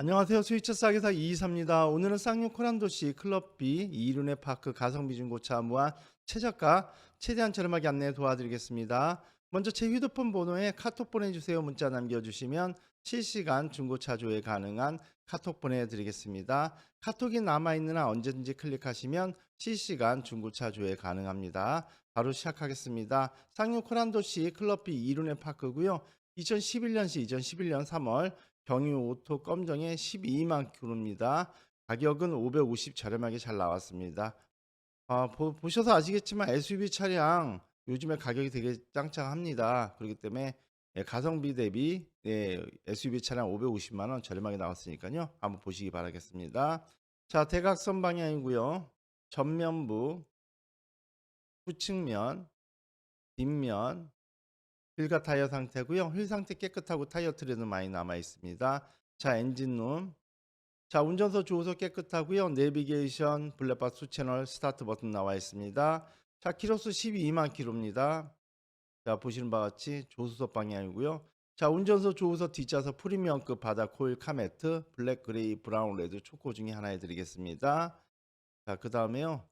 안녕하세요. 스위차 싸게사 이이사입니다. 오늘은 쌍용 코란도시 클럽비 이륜의 파크 가성비 중고차 무한 최저가 최대한 저렴하게 안내 도와드리겠습니다. 먼저 제 휴대폰 번호에 카톡 보내주세요. 문자 남겨주시면 실시간 중고차 조회 가능한 카톡 보내드리겠습니다. 카톡이 남아있는 한 언제든지 클릭하시면 실시간 중고차 조회 가능합니다. 바로 시작하겠습니다. 쌍용 코란도시 클럽비 이륜의 파크고요. 2011년 시 2011년 3월 경유 오토 검정에 12만 킬로입니다. 가격은 550 저렴하게 잘 나왔습니다. 아, 보, 보셔서 아시겠지만 SUV 차량 요즘에 가격이 되게 짱짱합니다. 그렇기 때문에 예, 가성비 대비 예, SUV 차량 550만 원 저렴하게 나왔으니까요. 한번 보시기 바라겠습니다. 자, 대각선 방향이고요. 전면부, 후측면, 뒷면, 휠과 타이어 상태고요. 휠 상태 깨끗하고 타이어 트레는 많이 남아 있습니다. 자, 엔진룸. 자, 운전석 조우석 깨끗하고요. 내비게이션, 블랙박스 채널, 스타트 버튼 나와 있습니다. 자, 키로수 12만 킬로입니다. 자, 보시는 바와 같이 조수석 방향이고요. 자, 운전석 조우석 뒷좌석 프리미엄급 바닥 코일 카메트, 블랙, 그레이, 브라운, 레드, 초코 중에 하나 해드리겠습니다. 자, 그 다음에요.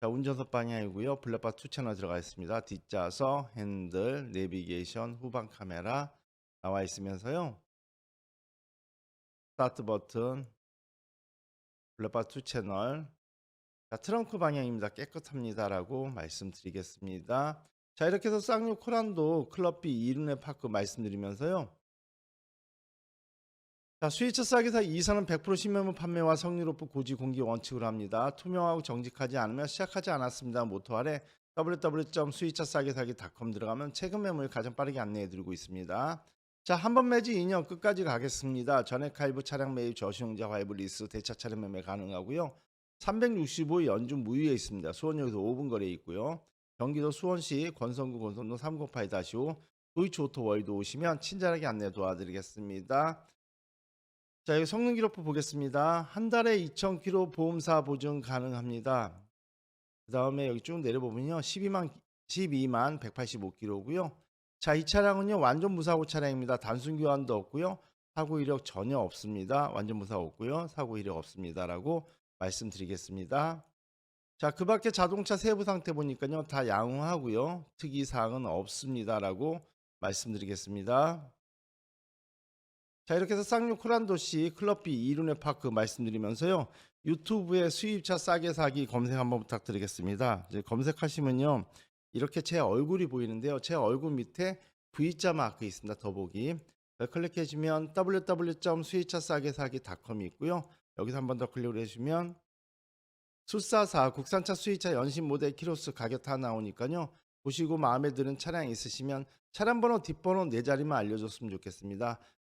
자, 운전석 방향이고요. 블랙박스 투 채널 들어가 있습니다. 뒷좌석, 핸들, 내비게이션, 후방 카메라 나와 있으면서요. 스타트 버튼, 블랙박스 투 채널. 자, 트렁크 방향입니다. 깨끗합니다라고 말씀드리겠습니다. 자, 이렇게 해서 쌍욕 코란도 클럽비 이륜의 파크 말씀드리면서요. 자, 수입차 싸게사 이사는 100% 신매물 판매와 높은 고지 공개 원칙으로 합니다. 투명하고 정직하지 않으면 시작하지 않았습니다. 모토 아래 www.수입차싸게사기.com 들어가면 최근 매물 가장 빠르게 안내해 드리고 있습니다. 자, 한 번 매지 2년 끝까지 가겠습니다. 전액 할부 차량 매입 저시용자 할부 리스 대차 차량 매매 가능하고요. 365일 연중 무휴에 있습니다. 수원역에서 5분 거리에 있고요. 경기도 수원시 권성구 권선동 308-5 도이치 오토 월드 오시면 친절하게 안내 도와드리겠습니다. 자, 여기 성능 기록부 보겠습니다. 한 달에 2,000km 보험사 보증 가능합니다. 그 다음에 여기 쭉 내려보면요. 12만, 12만 185km고요. 자, 이 차량은요. 완전 무사고 차량입니다. 단순 교환도 없고요. 사고 이력 전혀 없습니다. 완전 무사 없고요. 사고 이력 없습니다라고 말씀드리겠습니다. 자, 그 밖에 자동차 세부 상태 보니까요. 다 양호하고요. 특이 사항은 없습니다라고 말씀드리겠습니다. 자 이렇게 해서 쌍용 코란도시 클럽비 이륜의 파크 말씀드리면서요. 유튜브에 수입차 싸게 사기 검색 한번 부탁드리겠습니다. 이제 검색하시면요. 이렇게 제 얼굴이 보이는데요. 제 얼굴 밑에 V자 마크 있습니다. 더보기. 클릭해 주면 www.수입차 싸게 사기.com이 있고요. 여기서 한 번 더 클릭을 해주면 수사사 국산차 수입차 연신 모델 키로수 가격 다 나오니까요. 보시고 마음에 드는 차량 있으시면 차량 번호 뒷번호 네 자리만 알려줬으면 좋겠습니다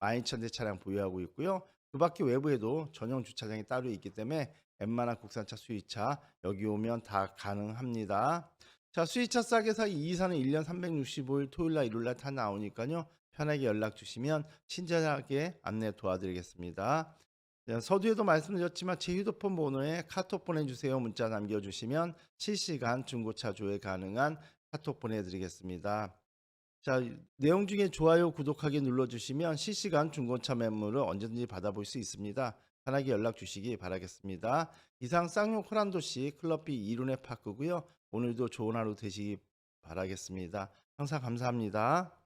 12,000대 차량 보유하고 있고요. 그 밖에 외부에도 전용 주차장이 따로 있기 때문에 웬만한 국산차 수입차 여기 오면 다 가능합니다. 자 수입차 싸게 사기 2사는 1년 365일 토요일날 일요일날 다 나오니까요. 편하게 연락 주시면 친절하게 안내 도와드리겠습니다. 자, 서두에도 말씀드렸지만 제 휴대폰 번호에 카톡 보내주세요. 문자 남겨주시면 실시간 중고차 조회 가능한 카톡 보내드리겠습니다. 자, 내용 중에 좋아요, 구독하기 눌러주시면 실시간 중고차 매물을 언제든지 받아볼 수 있습니다. 편하게 연락 주시기 바라겠습니다. 이상 쌍용 코란도시 클럽비 이륜의 파크고요. 오늘도 좋은 하루 되시기 바라겠습니다. 항상 감사합니다.